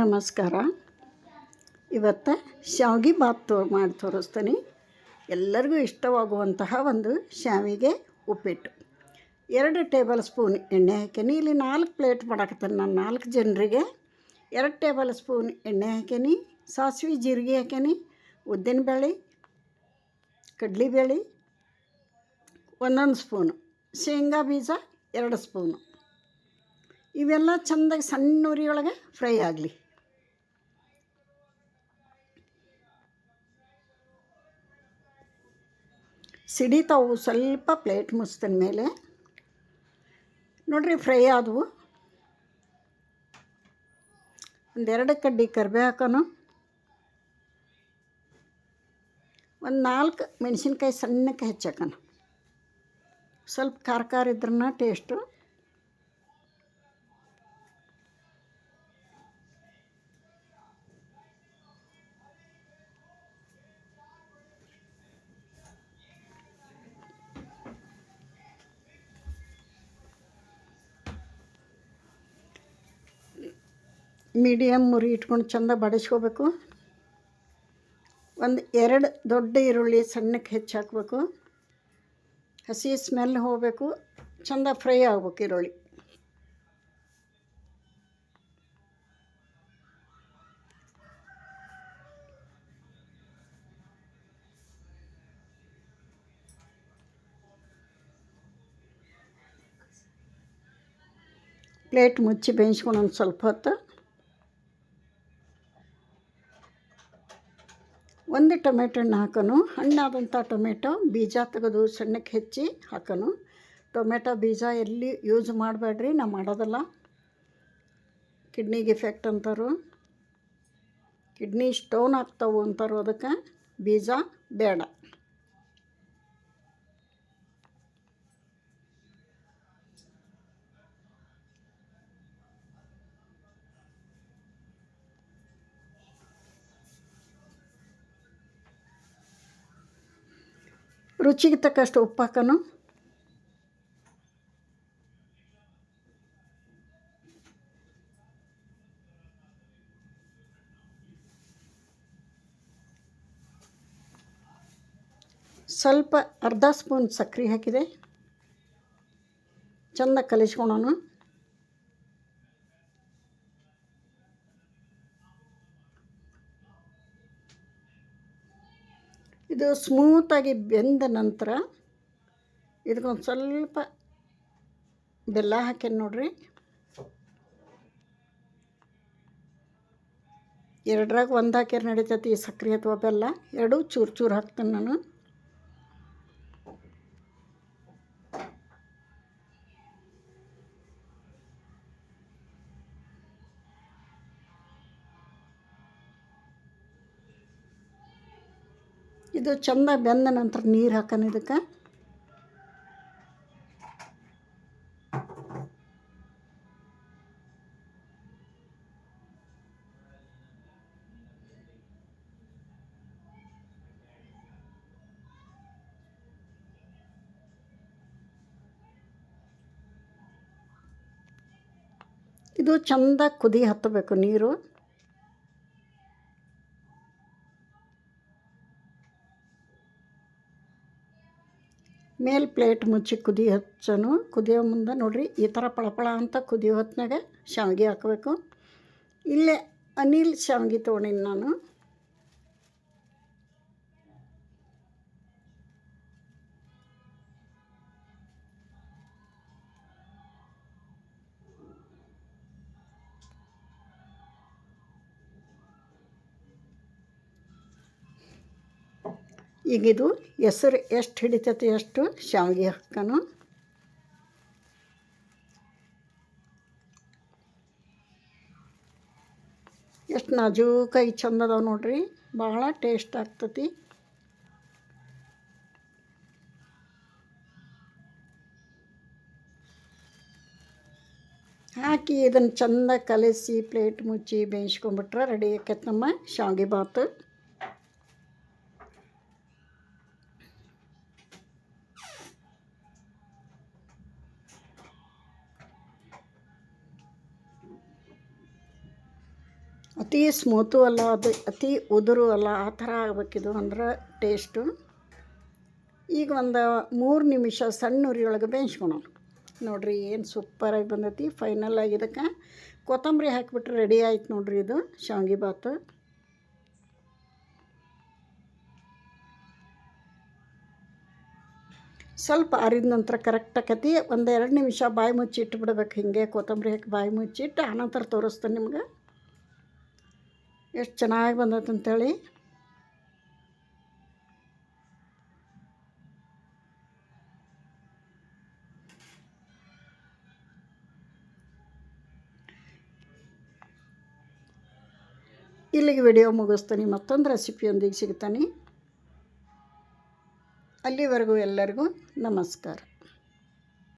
ನಮಸ್ಕಾರ. ಇವತ್ತು ಶಾವಿಗೆ ಬಾತ್ ತೋ, ಮಾಡಿ ತೋರಿಸ್ತೀನಿ. ಎಲ್ಲರಿಗೂ ಇಷ್ಟವಾಗುವಂತಹ ಒಂದು ಶಾವಿಗೆ ಉಪ್ಪಿಟ್ಟು. ಎರಡು ಟೇಬಲ್ ಸ್ಪೂನ್ ಎಣ್ಣೆ ಹಾಕೀನಿ ಇಲ್ಲಿ ನಾಲ್ಕು ಪ್ಲೇಟ್ ಮಾಡಾಕತ್ತೀನಿ ನಾನು ನಾಲ್ಕು ಜನರಿಗೆ. ಎರಡು ಟೇಬಲ್ ಸ್ಪೂನ್ ಎಣ್ಣೆ ಹಾಕೀನಿ ಸಾಸಿವೆ ಜೀರಿಗೆ ಹಾಕೀನಿ ಉದ್ದಿನಬೇಳೆ, ಕಡ್ಲಿಬೇಳೆ, ಒಂದೊಂದು ಸ್ಪೂನು, ಶೇಂಗಾ ಬೀಜ ಎರಡು ಸ್ಪೂನು. ಇವೆಲ್ಲ ಚೆಂದಾಗಿ ಸಣ್ಣ ಉರಿಯೊಳಗೆ ಫ್ರೈ ಆಗಲಿ. ಸಿಡಿತಾವು ಸ್ವಲ್ಪ ಪ್ಲೇಟ್ ಮುಚ್ತಿನ ಮೇಲೆ. ನೋಡ್ರಿ ಫ್ರೈ ಆದವು. ಒಂದೆರಡು ಕಡ್ಡಿ ಕರಿಬೇ ಹಾಕೋನು ಒಂದು ನಾಲ್ಕು ಮೆಣಸಿನ್ಕಾಯಿ ಸಣ್ಣಕ್ಕೆ ಹೆಚ್ಚಾಕೋಣ ಸ್ವಲ್ಪ ಖಾರ ಖಾರ ಇದ್ರನ್ನ ಟೇಸ್ಟು ಮೀಡಿಯಮ್ ಮುರಿ ಇಟ್ಕೊಂಡು ಚಂದ ಬಡಿಸ್ಕೋಬೇಕು. ಒಂದು ಎರಡು ದೊಡ್ಡ ಈರುಳ್ಳಿ ಸಣ್ಣಕ್ಕೆ ಹೆಚ್ಚು ಹಾಕಬೇಕು. ಹಸಿ ಸ್ಮೆಲ್ ಹೋಗಬೇಕು, ಚಂದ ಫ್ರೈ ಆಗ್ಬೇಕು ಈರುಳ್ಳಿ. ಪ್ಲೇಟ್ ಮುಚ್ಚಿ ಬೇಯಿಸ್ಕೊಂಡು ಒಂದು ಸ್ವಲ್ಪ ಹೊತ್ತು ಒಂದು ಟೊಮೆಟೊ ಹಣ್ಣು ಹಾಕೋನು. ಹಣ್ಣಾದಂಥ ಟೊಮೆಟೊ ಬೀಜ ತೆಗೆದು ಸಣ್ಣಕ್ಕೆ ಹೆಚ್ಚಿ ಹಾಕೋನು. ಟೊಮೆಟೊ ಬೀಜ ಎಲ್ಲಿ ಯೂಸ್ ಮಾಡಬೇಡ್ರಿ, ನಾ ಮಾಡೋದಲ್ಲ. ಕಿಡ್ನಿಗೆ ಇಫೆಕ್ಟ್ ಅಂತಾರು. ಕಿಡ್ನಿ ಸ್ಟೋನ್ ಆಗ್ತಾವು ಅಂತಾರು ಅದಕ್ಕೆ. ಬೀಜ ಬೇಡ. ರುಚಿಗೆ ತಕ್ಕಷ್ಟು ಉಪ್ಪು ಹಾಕೋಣ ಸ್ವಲ್ಪ ಅರ್ಧ ಸ್ಪೂನ್ ಸಕ್ಕರೆ ಹಾಕಿದೆ. ಚೆಂದ ಕಲಿಸ್ಕೊಳೋಣ ಇದು ಸ್ಮೂತಾಗಿ ಬೆಂದ ನಂತರ ಇದಕ್ಕೊಂದು ಸ್ವಲ್ಪ ಬೆಲ್ಲ ಹಾಕೇನಿ ನೋಡ್ರಿ. ಎರಡರಾಗ ಒಂದು ಹಾಕ್ಯಾರ ನಡೀತೈತಿ ಸಕ್ಕರೆ ಅಥವಾ ಬೆಲ್ಲ. ಎರಡು ಚೂರು ಚೂರು ಹಾಕ್ತೀನಿ ನಾನು. ಇದು ಚೆಂದ ಬೆಂದ ನಂತರ ನೀರು ಹಾಕೋಣ ಇದಕ್ಕೆ. ಇದು ಚೆಂದ ಕುದಿ ಹತ್ತಬೇಕು ನೀರು. ಮೇಲೆ ಪ್ಲೇಟ್ ಮುಚ್ಚಿ ಕುದಿ ಹಚ್ಚನು. ಕುದಿಯೋ ಮುಂದೆ ನೋಡಿರಿ, ಈ ಥರ ಪಳಪಳ ಅಂತ ಕುದಿಯೋ ಹೊತ್ತಿನಾಗೆ ಶಾವಿಗೆ ಹಾಕಬೇಕು. ಇಲ್ಲೇ ಅನಿಲ್ ಶಾವಿಗೆ ತೊಗೊಂಡಿನಿ ನಾನು. ಈಗ ಇದು ಹೆಸರು ಎಷ್ಟು ಹಿಡಿತೈತೆ, ಎಷ್ಟು? ಶಾವಿಗೆ ಹಾಕೋಣ ಎಷ್ಟು ನಾಜೂಕಾಗಿ ಚಂದ ಅದಾವೆ ನೋಡ್ರಿ. ಭಾಳ ಟೇಸ್ಟ್ ಆಗ್ತತಿ. ಹಾಕಿ ಇದನ್ನು ಚಂದ ಕಲಸಿ, ಪ್ಲೇಟ್ ಮುಚ್ಚಿ ಬೇಯಿಸ್ಕೊಂಬಿಟ್ರೆ ರೆಡಿ ಆಕೈತೆ ನಮ್ಮ ಶಾವಿಗೆ ಬಾತು. ಅತಿ ಸ್ಮೂತು ಅಲ್ಲ, ಅದು ಅತಿ ಉದುರು ಅಲ್ಲ, ಆ ಥರ ಇದು ಅಂದ್ರೆ ಟೇಸ್ಟು ಈಗ ಒಂದು ಮೂರು ನಿಮಿಷ ಸಣ್ಣ ಉರಿಯೊಳಗೆ ಬೇಯಿಸ್ಕೊಳೋಣ. ನೋಡಿರಿ ಏನು ಸೂಪರಾಗಿ ಬಂದೈತಿ ಫೈನಲ್ ಆಗಿ ಇದಕ್ಕೆ ಕೊತ್ತಂಬರಿ ಹಾಕಿಬಿಟ್ರೆ ರೆಡಿ ಆಯ್ತು ನೋಡ್ರಿ ಇದು, ಶಾವಿಗೆ ಬಾತು ಸ್ವಲ್ಪ ಆರಿದ ನಂತರ ಕರೆಕ್ಟ್ ಆಕತಿ ಒಂದು ಎರಡು ನಿಮಿಷ ಬಾಯಿ ಮುಚ್ಚಿ ಇಟ್ಬಿಡ್ಬೇಕು ಹಿಂಗೆ, ಕೊತ್ತಂಬರಿ ಹಾಕಿ ಬಾಯಿ ಮುಚ್ಚಿಟ್ಟು ಆನಂತರ ತೋರಿಸ್ತೇನೆ ನಿಮ್ಗೆ. ಎಷ್ಟು ಚೆನ್ನಾಗಿ ಬಂದೈತೆ ಇಲ್ಲಿಗೆ ವಿಡಿಯೋ ಮುಗಿಸ್ತೀನಿ. ಮತ್ತೊಂದು ರೆಸಿಪಿಯೊಂದಿಗೆ ಸಿಗ್ತಾನೆ. ಅಲ್ಲಿವರೆಗೂ ಎಲ್ಲರಿಗೂ ನಮಸ್ಕಾರ.